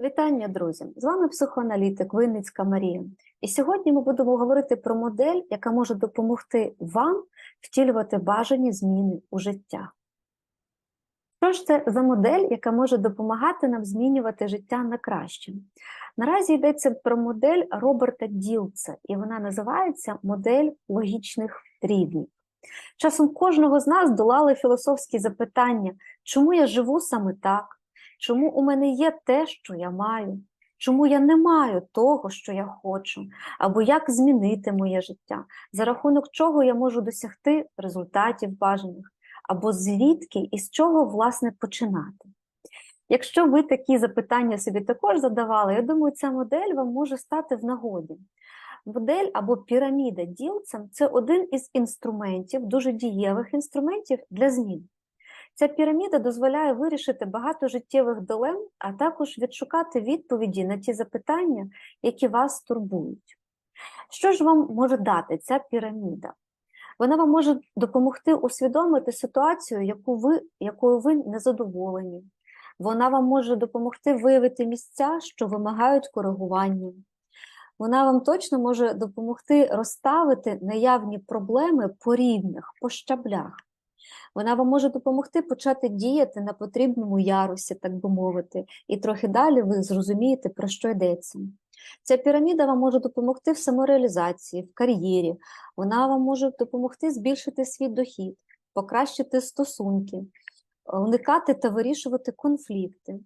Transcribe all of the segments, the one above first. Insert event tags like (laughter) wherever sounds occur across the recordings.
Вітання, друзі! З вами психоаналітик Винницька Марія. І сьогодні ми будемо говорити про модель, яка може допомогти вам втілювати бажані зміни у життя. Що ж це за модель, яка може допомагати нам змінювати життя на краще? Наразі йдеться про модель Роберта Ділца, і вона називається модель логічних рівнів. Часом кожного з нас долали філософські запитання, чому я живу саме так? Чому у мене є те, що я маю? Чому я не маю того, що я хочу, або як змінити моє життя, за рахунок чого я можу досягти результатів бажаних, або звідки і з чого власне починати? Якщо ви такі запитання собі також задавали, я думаю, ця модель вам може стати в нагоді. Модель або піраміда ділцем це один із інструментів, дуже дієвих інструментів для змін. Ця піраміда дозволяє вирішити багато життєвих дилем, а також відшукати відповіді на ті запитання, які вас турбують. Що ж вам може дати ця піраміда? Вона вам може допомогти усвідомити ситуацію, яку ви, якою ви не задоволені. Вона вам може допомогти виявити місця, що вимагають коригування. Вона вам точно може допомогти розставити наявні проблеми по рівнях, по щаблях. Вона вам може допомогти почати діяти на потрібному ярусі, так би мовити, і трохи далі ви зрозумієте, про що йдеться. Ця піраміда вам може допомогти в самореалізації, в кар'єрі, вона вам може допомогти збільшити свій дохід, покращити стосунки, уникати та вирішувати конфлікти.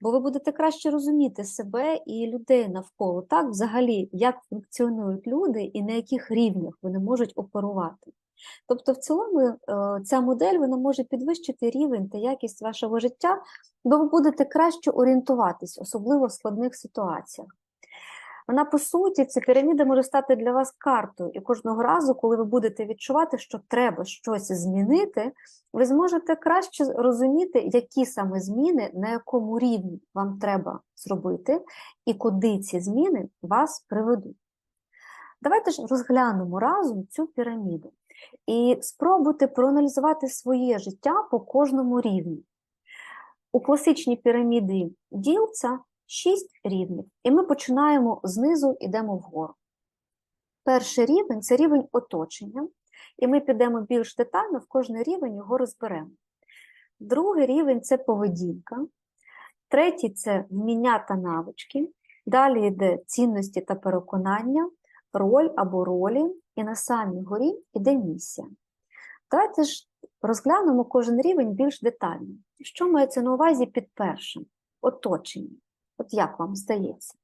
Бо ви будете краще розуміти себе і людей навколо, так, взагалі, як функціонують люди і на яких рівнях вони можуть оперувати. Тобто, в цілому, е, ця модель вона може підвищити рівень та якість вашого життя, бо ви будете краще орієнтуватись, особливо в складних ситуаціях. Вона, по суті, ця піраміда може стати для вас картою, і кожного разу, коли ви будете відчувати, що треба щось змінити, ви зможете краще розуміти, які саме зміни, на якому рівні вам треба зробити, і куди ці зміни вас приведуть. Давайте ж розглянемо разом цю піраміду і спробуйте проаналізувати своє життя по кожному рівні. У класичній піраміді ділця 6 рівнів, і ми починаємо знизу йдемо вгору. Перший рівень це рівень оточення, і ми підемо більш детально, в кожний рівень його розберемо. Другий рівень це поведінка, третій це вміння та навички, далі йде цінності та переконання, роль або ролі, і на самій горі йде місія. Давайте ж розглянемо кожен рівень більш детально. Що мається на увазі під першим? Оточення. От як вам здається?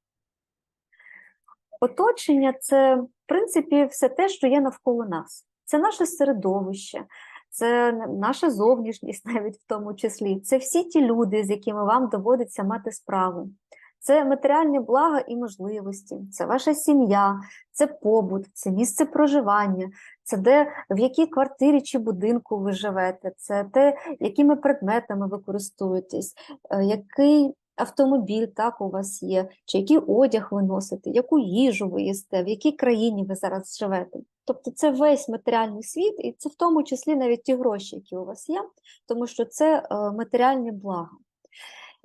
Оточення це, в принципі, все те, що є навколо нас. Це наше середовище, це наша зовнішність, (laughs) навіть в тому числі. Це всі ті люди, з якими вам доводиться мати справу це матеріальні блага і можливості, це ваша сім'я, це побут, це місце проживання, це де в якій квартирі чи будинку ви живете, це те, якими предметами ви користуєтесь, е, який автомобіль так у вас є, чи який одяг ви носите, яку їжу ви їсте, в якій країні ви зараз живете. Тобто це весь матеріальний світ, і це в тому числі навіть ті гроші, які у вас є, тому що це е, матеріальні блага.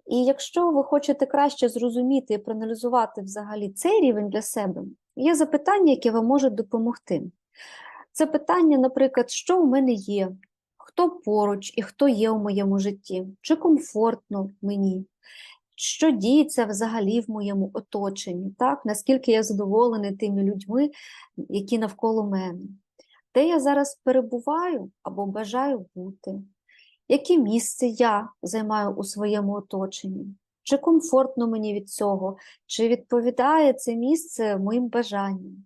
І якщо ви хочете краще зрозуміти і проаналізувати взагалі цей рівень для себе, є запитання, які вам можуть допомогти. Це питання, наприклад, що у мене є, хто поруч і хто є у моєму житті, чи комфортно мені, що діється взагалі в моєму оточенні, так? наскільки я задоволений тими людьми, які навколо мене, де я зараз перебуваю або бажаю бути яке місце я займаю у своєму оточенні, чи комфортно мені від цього, чи відповідає це місце моїм бажанням,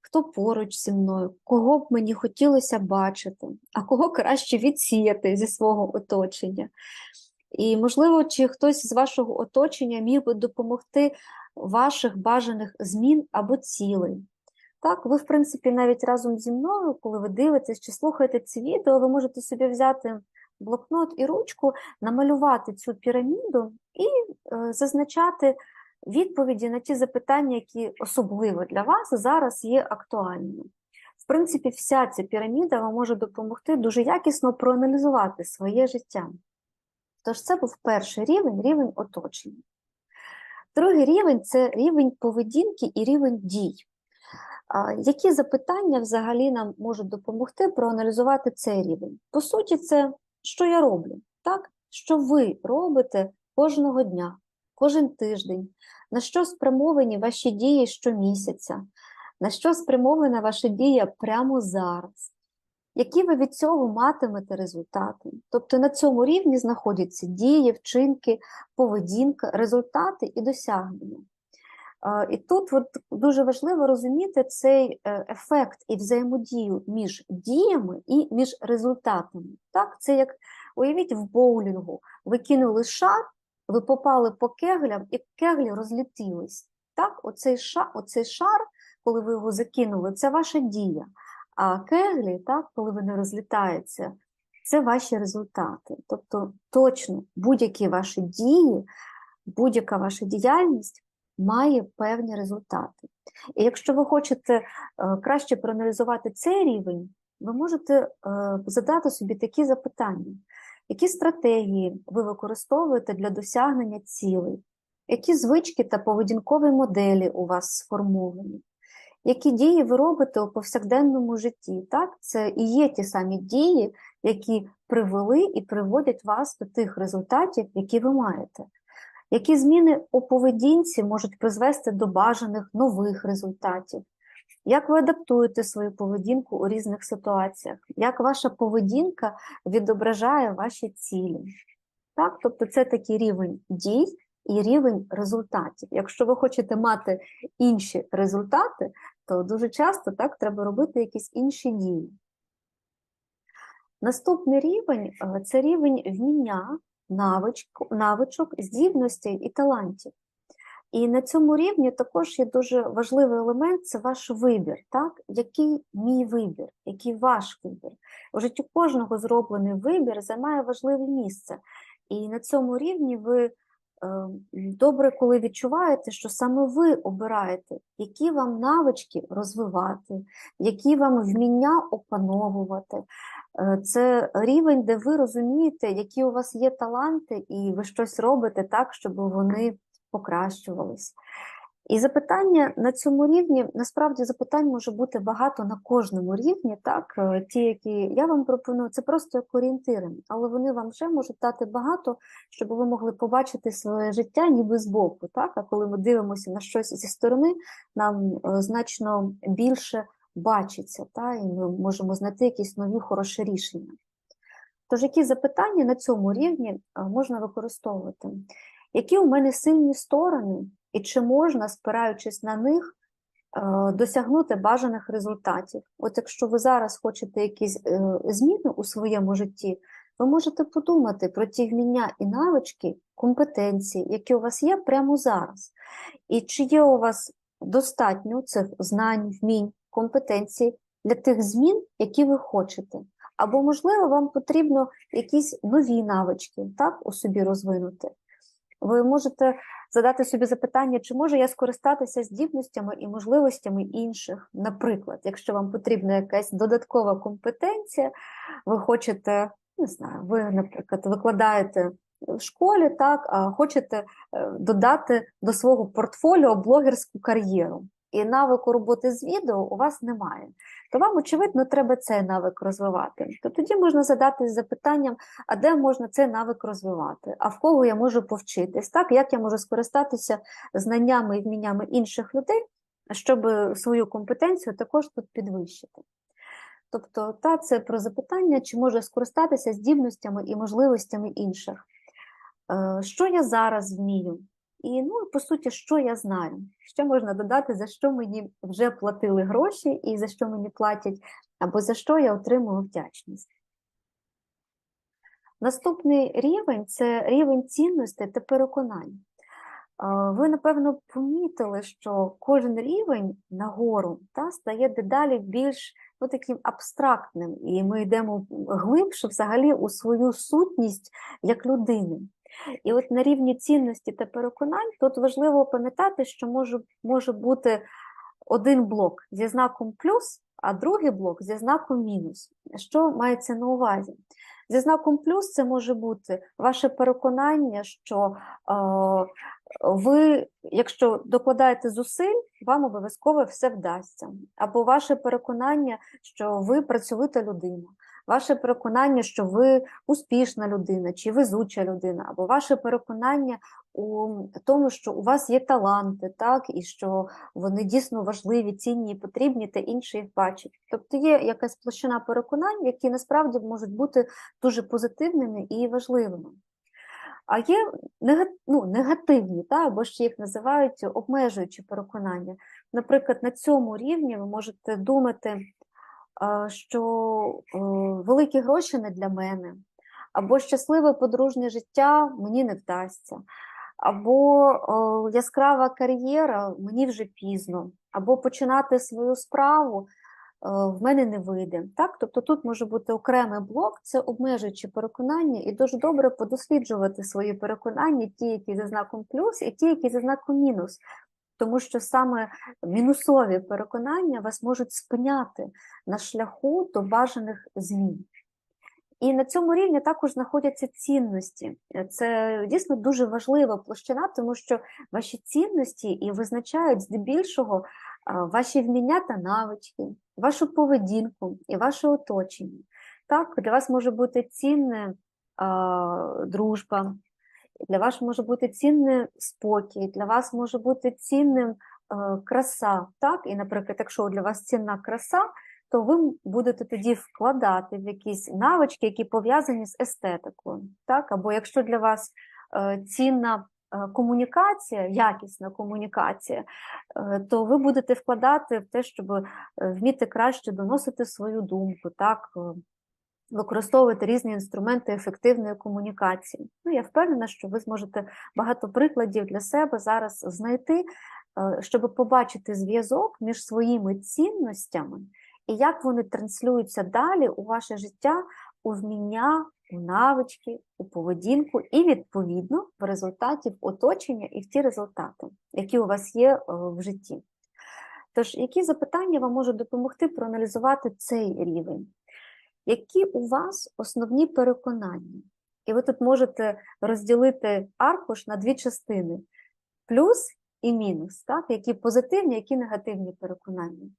хто поруч зі мною, кого б мені хотілося бачити, а кого краще відсіяти зі свого оточення. І, можливо, чи хтось з вашого оточення міг би допомогти ваших бажаних змін або цілей. Так, ви, в принципі, навіть разом зі мною, коли ви дивитесь чи слухаєте ці відео, ви можете собі взяти блокнот і ручку, намалювати цю піраміду і е, зазначати відповіді на ті запитання, які особливо для вас зараз є актуальними. В принципі, вся ця піраміда вам може допомогти дуже якісно проаналізувати своє життя. Тож це був перший рівень рівень оточення. Другий рівень це рівень поведінки і рівень дій. Які запитання взагалі нам можуть допомогти проаналізувати цей рівень? По суті, це що я роблю, так? Що ви робите кожного дня, кожен тиждень, на що спрямовані ваші дії щомісяця, на що спрямована ваша дія прямо зараз, які ви від цього матимете результати? Тобто на цьому рівні знаходяться дії, вчинки, поведінка, результати і досягнення. І тут от дуже важливо розуміти цей е, ефект і взаємодію між діями і між результатами. Так? Це як уявіть в боулінгу, ви кинули шар, ви попали по кеглям, і кеглі розлітились. Так? Оцей шар, оцей шар, коли ви його закинули, це ваша дія. А кеглі, так, коли вони розлітаються, це ваші результати. Тобто, точно будь-які ваші дії, будь-яка ваша діяльність має певні результати. І якщо ви хочете е, краще проаналізувати цей рівень, ви можете е, задати собі такі запитання: які стратегії ви використовуєте для досягнення цілей, які звички та поведінкові моделі у вас сформовані? Які дії ви робите у повсякденному житті? Так? Це і є ті самі дії, які привели і приводять вас до тих результатів, які ви маєте. Які зміни у поведінці можуть призвести до бажаних нових результатів? Як ви адаптуєте свою поведінку у різних ситуаціях? Як ваша поведінка відображає ваші цілі? Так? Тобто це такий рівень дій і рівень результатів. Якщо ви хочете мати інші результати, то дуже часто так треба робити якісь інші дії. Наступний рівень е, це рівень вміння, навичок, навичок, здібностей і талантів. І на цьому рівні також є дуже важливий елемент це ваш вибір. Так? Який мій вибір, який ваш вибір? У житті кожного зроблений вибір займає важливе місце. І на цьому рівні ви добре, коли відчуваєте, що саме ви обираєте, які вам навички розвивати, які вам вміння опановувати. Е, це рівень, де ви розумієте, які у вас є таланти, і ви щось робите так, щоб вони покращувались. І запитання на цьому рівні, насправді запитань може бути багато на кожному рівні, так, е, ті, які я вам пропоную, це просто як орієнтири, але вони вам вже можуть дати багато, щоб ви могли побачити своє життя ніби збоку. Так? А коли ми дивимося на щось зі сторони, нам е, значно більше бачиться, так? і ми можемо знайти якісь нові хороші рішення. Тож, які запитання на цьому рівні е, можна використовувати? Які у мене сильні сторони? І чи можна, спираючись на них, е, досягнути бажаних результатів. От якщо ви зараз хочете якісь е, зміни у своєму житті, ви можете подумати про ті вміння і навички, компетенції, які у вас є прямо зараз. І чи є у вас достатньо цих знань, вмінь, компетенцій для тих змін, які ви хочете. Або, можливо, вам потрібно якісь нові навички так, у собі розвинути. Ви можете задати собі запитання, чи можу я скористатися здібностями і можливостями інших. Наприклад, якщо вам потрібна якась додаткова компетенція, ви хочете, не знаю, ви, наприклад, викладаєте в школі, так, а хочете е, додати до свого портфоліо блогерську кар'єру і навику роботи з відео у вас немає, то вам, очевидно, треба цей навик розвивати. То тоді можна задати запитанням, а де можна цей навик розвивати, а в кого я можу повчитись, так, як я можу скористатися знаннями і вміннями інших людей, щоб свою компетенцію також тут підвищити. Тобто, та це про запитання, чи можу скористатися здібностями і можливостями інших. Е, що я зараз вмію? І ну, по суті, що я знаю? Що можна додати, за що мені вже платили гроші, і за що мені платять, або за що я отримую вдячність. Наступний рівень це рівень цінностей та переконань. Ви, напевно, помітили, що кожен рівень нагору та, стає дедалі більш ну, таким абстрактним, і ми йдемо глибше взагалі у свою сутність як людини. І от на рівні цінності та переконань тут важливо пам'ятати, що може, може бути один блок зі знаком плюс, а другий блок зі знаком мінус. Що мається на увазі? Зі знаком плюс це може бути ваше переконання, що е, ви, якщо докладаєте зусиль, вам обов'язково все вдасться. Або ваше переконання, що ви працьовита людина, ваше переконання, що ви успішна людина чи везуча людина, або ваше переконання у тому, що у вас є таланти, так, і що вони дійсно важливі, цінні і потрібні, та інші їх бачать. Тобто є якась площина переконань, які насправді можуть бути дуже позитивними і важливими. А є ну, негативні, та, або ще їх називають обмежуючі переконання. Наприклад, на цьому рівні ви можете думати, що великі гроші не для мене, або щасливе подружнє життя мені не вдасться, або яскрава кар'єра мені вже пізно, або починати свою справу в мене не вийде. Так? Тобто тут може бути окремий блок, це обмежуючі переконання, і дуже добре подосліджувати свої переконання, ті, які за знаком плюс, і ті, які за знаком мінус. Тому що саме мінусові переконання вас можуть спиняти на шляху до бажаних змін. І на цьому рівні також знаходяться цінності. Це дійсно дуже важлива площина, тому що ваші цінності і визначають здебільшого ваші вміння та навички, вашу поведінку і ваше оточення. Так, Для вас може бути цінна дружба, для вас може бути цінний спокій, для вас може бути цінним е, краса. Так? І, наприклад, якщо для вас цінна краса, то ви будете тоді вкладати в якісь навички, які пов'язані з естетикою. Так? Або якщо для вас е, цінна е, комунікація, якісна комунікація, то ви будете вкладати в те, щоб вміти краще доносити свою думку, так? Використовувати різні інструменти ефективної комунікації. Ну, Я впевнена, що ви зможете багато прикладів для себе зараз знайти, е, щоб побачити зв'язок між своїми цінностями і як вони транслюються далі у ваше життя, у вміння, у навички, у поведінку, і, відповідно, в результаті в оточення і в ті результати, які у вас є е, в житті. Тож, які запитання вам можуть допомогти проаналізувати цей рівень? Які у вас основні переконання. І ви тут можете розділити аркуш на дві частини: плюс і мінус, так? які позитивні, які негативні переконання.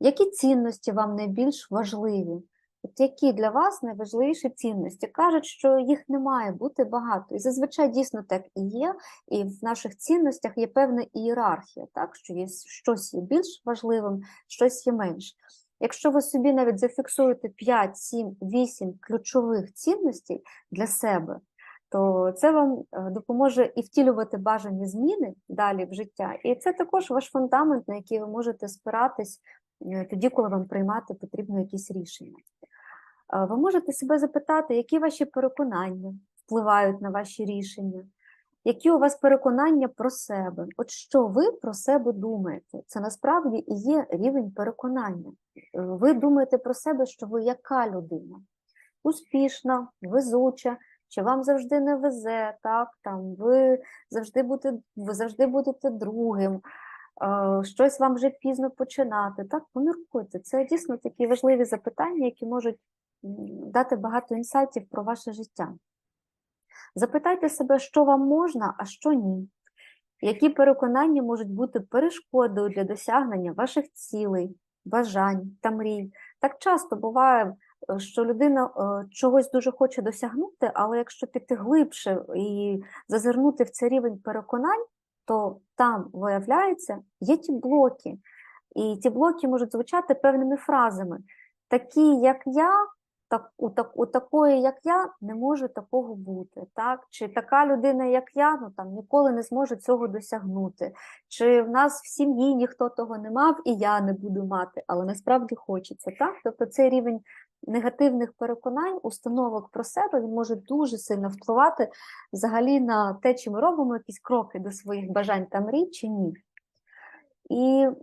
Які цінності вам найбільш важливі? От Які для вас найважливіші цінності? Кажуть, що їх не має бути багато. І зазвичай дійсно так і є, і в наших цінностях є певна ієрархія, так? що є щось є більш важливим, щось є менш. Якщо ви собі навіть зафіксуєте 5, 7, 8 ключових цінностей для себе, то це вам е, допоможе і втілювати бажані зміни далі в життя. І це також ваш фундамент, на який ви можете спиратись е, тоді, коли вам приймати потрібно якісь рішення. Е, ви можете себе запитати, які ваші переконання впливають на ваші рішення, які у вас переконання про себе? От що ви про себе думаєте? Це насправді і є рівень переконання. Е, ви думаєте про себе, що ви яка людина? Успішна, везуча, чи вам завжди не везе, так? Там, ви завжди будете, ви завжди будете другим, е, щось вам вже пізно починати. Так, поміркуйте. Це дійсно такі важливі запитання, які можуть дати багато інсайтів про ваше життя. Запитайте себе, що вам можна, а що ні. Які переконання можуть бути перешкодою для досягнення ваших цілей, бажань та мрій. Так часто буває, е, що людина е, чогось дуже хоче досягнути, але якщо піти глибше і зазирнути в цей рівень переконань, то там, виявляється, є ті блоки. І ті блоки можуть звучати певними фразами. Такі, як я, так, у, так, у такої, як я, не може такого бути. Так? Чи така людина, як я, ну там ніколи не зможе цього досягнути. Чи в нас в сім'ї ніхто того не мав, і я не буду мати, але насправді хочеться. Так? Тобто цей рівень негативних переконань, установок про себе він може дуже сильно впливати взагалі на те, чи ми робимо якісь кроки до своїх бажань та мрій, чи ні. І е,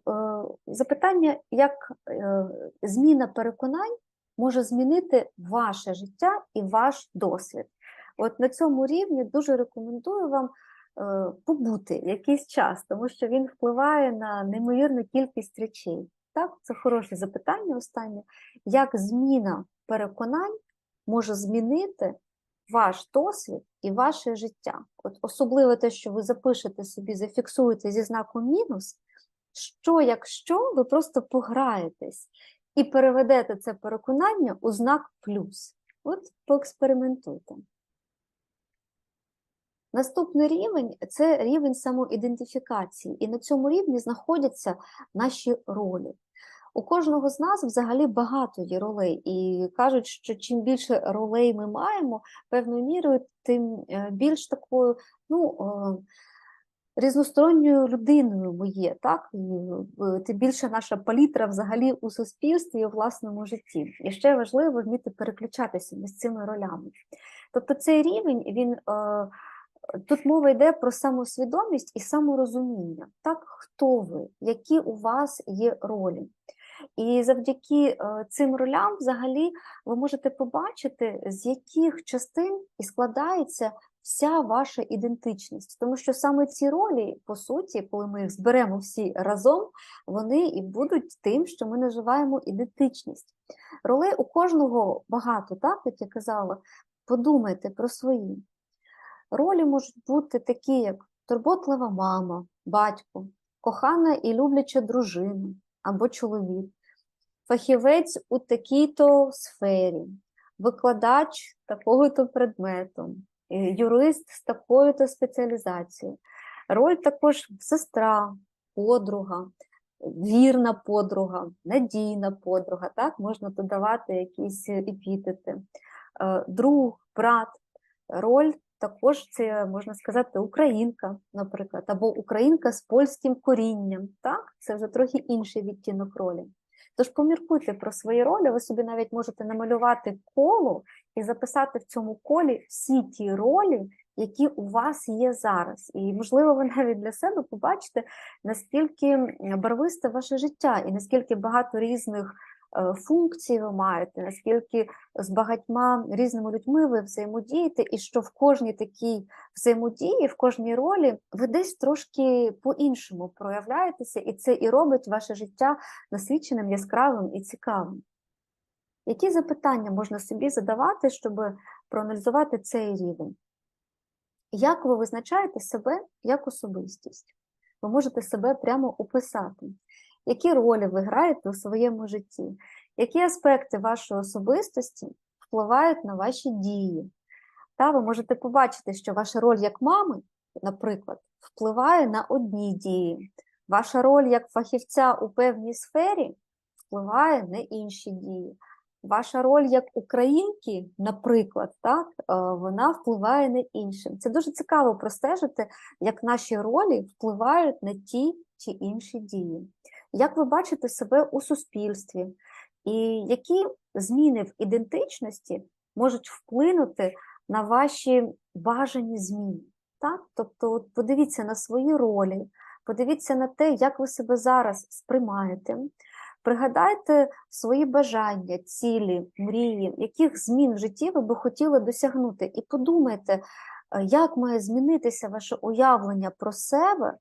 запитання, як е, зміна переконань може змінити ваше життя і ваш досвід. От на цьому рівні дуже рекомендую вам е, побути якийсь час, тому що він впливає на неймовірну кількість речей. Так, Це хороше запитання останнє, як зміна переконань може змінити ваш досвід і ваше життя. От особливо те, що ви запишете собі, зафіксуєте зі знаком мінус, що якщо ви просто пограєтесь і переведете це переконання у знак плюс. От поекспериментуйте. Наступний рівень це рівень самоідентифікації, і на цьому рівні знаходяться наші ролі. У кожного з нас взагалі багато є ролей, і кажуть, що чим більше ролей ми маємо, певною мірою, тим е, більш такою ну, е, різносторонньою людиною ми є, так? І е, тим більше наша палітра взагалі у суспільстві і у власному житті. І ще важливо вміти переключатися між цими ролями. Тобто цей рівень він. Тут мова йде про самосвідомість і саморозуміння. Так, хто ви, які у вас є ролі. І завдяки е, цим ролям, взагалі, ви можете побачити, з яких частин і складається вся ваша ідентичність. Тому що саме ці ролі, по суті, коли ми їх зберемо всі разом, вони і будуть тим, що ми називаємо ідентичність. Ролей у кожного багато, так, як я казала, подумайте про свої. Ролі можуть бути такі, як турботлива мама, батько, кохана і любляча дружина або чоловік, фахівець у такій-то сфері, викладач такого-то предмету, юрист з такою-то спеціалізацією. Роль також сестра, подруга, вірна подруга, надійна подруга, так, можна додавати якісь епітети, е, друг, брат, роль також це можна сказати українка, наприклад, або українка з польським корінням. Так, це вже трохи інший відтінок ролі. Тож поміркуйте про свої ролі, ви собі навіть можете намалювати коло і записати в цьому колі всі ті ролі, які у вас є зараз. І, можливо, ви навіть для себе побачите, наскільки барвисте ваше життя, і наскільки багато різних Е, функції ви маєте, наскільки з багатьма різними людьми ви взаємодієте, і що в кожній такій взаємодії, в кожній ролі ви десь трошки по-іншому проявляєтеся, і це і робить ваше життя насиченим, яскравим і цікавим. Які запитання можна собі задавати, щоб проаналізувати цей рівень? Як ви визначаєте себе як особистість? Ви можете себе прямо описати які ролі ви граєте у своєму житті, які аспекти вашої особистості впливають на ваші дії. Та ви можете побачити, що ваша роль як мами, наприклад, впливає на одні дії. Ваша роль як фахівця у певній сфері впливає на інші дії. Ваша роль як українки, наприклад, так, е, вона впливає на іншим. Це дуже цікаво простежити, як наші ролі впливають на ті чи інші дії. Як ви бачите себе у суспільстві, і які зміни в ідентичності можуть вплинути на ваші бажані зміни? Так? Тобто, подивіться на свої ролі, подивіться на те, як ви себе зараз сприймаєте. Пригадайте свої бажання, цілі, мрії, яких змін в житті ви би хотіли досягнути, і подумайте, е, як має змінитися ваше уявлення про себе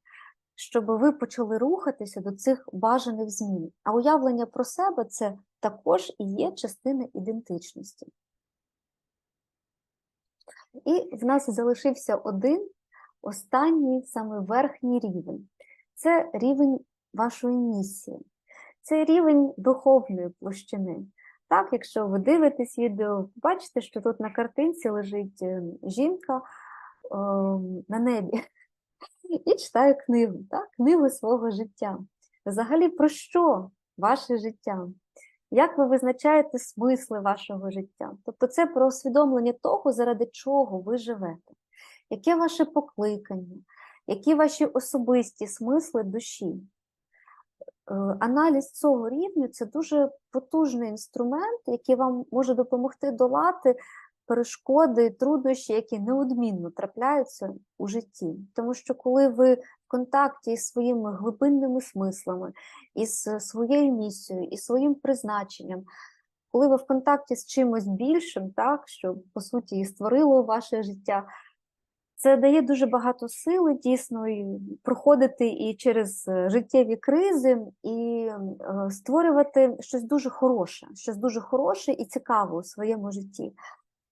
щоб ви почали рухатися до цих бажаних змін. А уявлення про себе це також і є частина ідентичності. І в нас залишився один останній саме верхній рівень це рівень вашої місії, це рівень духовної площини. Так, якщо ви дивитесь відео, бачите, що тут на картинці лежить ем, жінка е, на небі (laughs) і читаю книгу, так? книгу свого життя. Взагалі, про що ваше життя? Як ви визначаєте смисли вашого життя? Тобто це про усвідомлення того, заради чого ви живете, яке ваше покликання, які ваші особисті смисли душі? Е, аналіз цього рівня це дуже потужний інструмент, який вам може допомогти долати перешкоди, труднощі, які неодмінно трапляються у житті. Тому що коли ви в контакті з своїми глибинними смислами, із своєю місією, і своїм призначенням, коли ви в контакті з чимось більшим, так, що по суті і створило ваше життя, Це дає дуже багато сили дійсно і проходити і через е, життєві кризи, і е, створювати щось дуже хороше, щось дуже хороше і цікаве у своєму житті.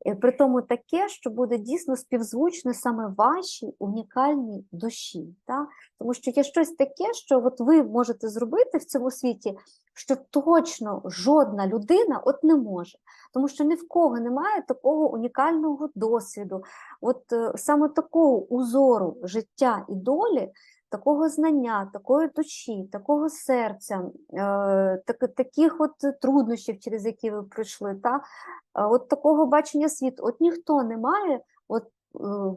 Е, При тому таке, що буде дійсно співзвучне саме вашій унікальній душі. Та? Тому що є щось таке, що от ви можете зробити в цьому світі, що точно жодна людина от не може. Тому що ні в кого немає такого унікального досвіду, от е, саме такого узору життя і долі, такого знання, такої душі, такого серця, е, так, таких от труднощів, через які ви пройшли, та? от такого бачення світу. От ніхто не має от, е,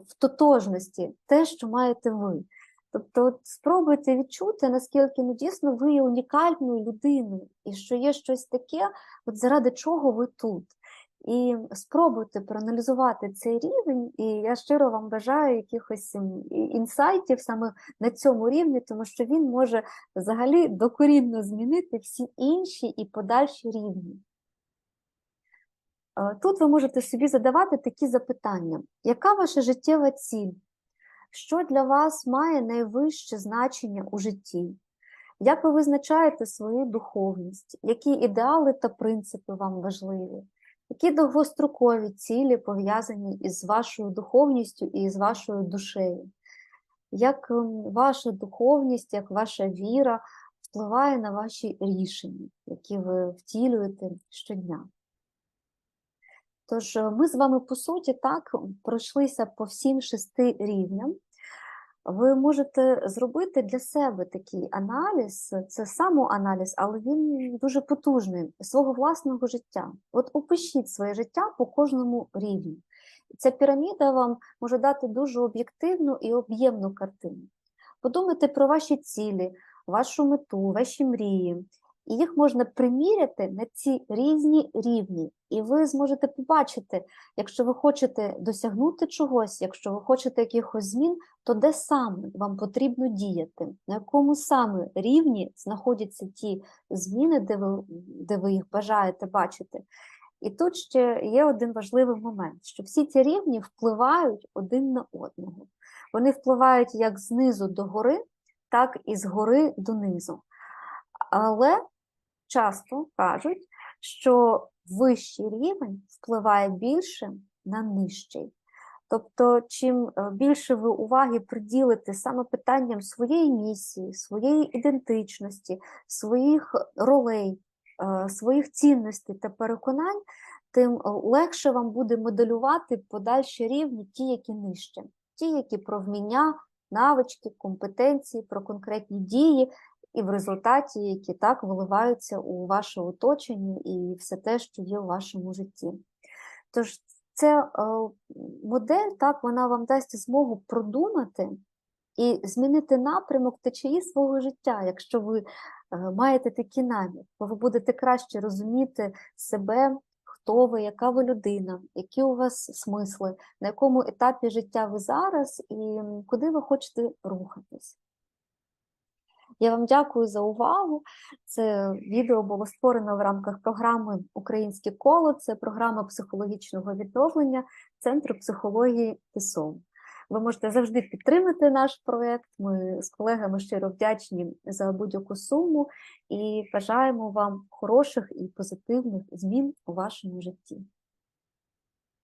в тотожності те, що маєте ви. Тобто от спробуйте відчути, наскільки ну, дійсно ви є унікальною людиною, і що є щось таке, от заради чого ви тут. І спробуйте проаналізувати цей рівень, і я щиро вам бажаю якихось інсайтів саме на цьому рівні, тому що він може взагалі докорінно змінити всі інші і подальші рівні. Е, Тут ви можете собі задавати такі запитання: яка ваша життєва ціль? Що для вас має найвище значення у житті? Як ви визначаєте свою духовність? Які ідеали та принципи вам важливі? Які довгострокові цілі пов'язані із вашою духовністю і з вашою душею? Як ем, ваша духовність, як ваша віра впливає на ваші рішення, які ви втілюєте щодня? Тож е, ми з вами, по суті, так пройшлися по всім шести рівням. Ви можете зробити для себе такий аналіз, це самоаналіз, але він дуже потужний свого власного життя. От опишіть своє життя по кожному рівню. Ця піраміда вам може дати дуже об'єктивну і об'ємну картину. Подумайте про ваші цілі, вашу мету, ваші мрії. І їх можна приміряти на ці різні рівні, і ви зможете побачити, якщо ви хочете досягнути чогось, якщо ви хочете якихось змін, то де саме вам потрібно діяти, на якому саме рівні знаходяться ті зміни, де ви, де ви їх бажаєте бачити. І тут ще є один важливий момент, що всі ці рівні впливають один на одного. Вони впливають як знизу до гори, так і згори донизу. Але часто кажуть, що вищий рівень впливає більше на нижчий. Тобто, чим е, більше ви уваги приділите саме питанням своєї місії, своєї ідентичності, своїх ролей, е, своїх цінностей та переконань, тим е, легше вам буде моделювати подальші рівні, ті, які нижче, ті, які про вміння, навички, компетенції, про конкретні дії, і в результаті, які так виливаються у ваше оточення і все те, що є у вашому житті. Тож ця е, модель, так, вона вам дасть змогу продумати і змінити напрямок течії свого життя, якщо ви е, маєте такі намір, бо ви будете краще розуміти себе, хто ви, яка ви людина, які у вас смисли, на якому етапі життя ви зараз і куди ви хочете рухатись. Я вам дякую за увагу. Це відео було створено в рамках програми Українське коло. Це програма психологічного відновлення Центру психології ТИСОВ. Ви можете завжди підтримати наш проєкт. Ми з колегами щиро вдячні за будь-яку суму і бажаємо вам хороших і позитивних змін у вашому житті.